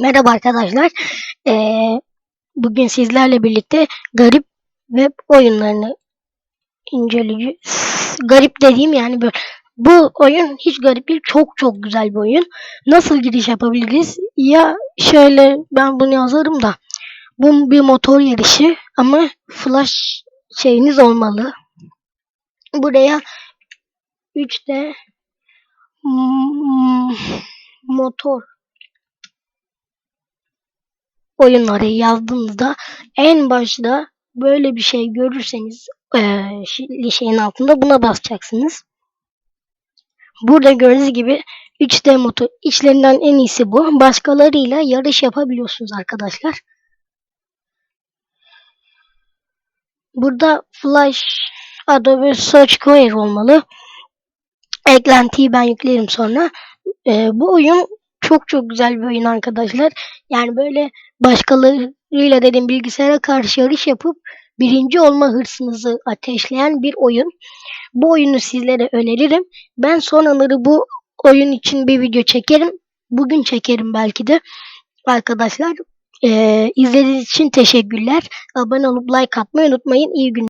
Merhaba arkadaşlar. Ee, bugün sizlerle birlikte garip web oyunlarını inceleyeceğiz. Garip dediğim yani böyle. Bu oyun hiç garip değil. Çok çok güzel bir oyun. Nasıl giriş yapabiliriz? Ya şöyle ben bunu yazarım da. Bu bir motor yarışı ama flash şeyiniz olmalı. Buraya 3D mm, motor oyunları yazdığınızda en başta böyle bir şey görürseniz şi- şeyin altında buna basacaksınız. Burada gördüğünüz gibi 3D motor içlerinden en iyisi bu. Başkalarıyla yarış yapabiliyorsunuz arkadaşlar. Burada Flash Adobe Search Query olmalı. Eklentiyi ben yüklerim sonra. Eee, bu oyun çok çok güzel bir oyun arkadaşlar. Yani böyle başkalarıyla dedim bilgisayara karşı yarış yapıp birinci olma hırsınızı ateşleyen bir oyun. Bu oyunu sizlere öneririm. Ben sonraları bu oyun için bir video çekerim. Bugün çekerim belki de. Arkadaşlar eee izlediğiniz için teşekkürler. Abone olup like atmayı unutmayın. İyi günler.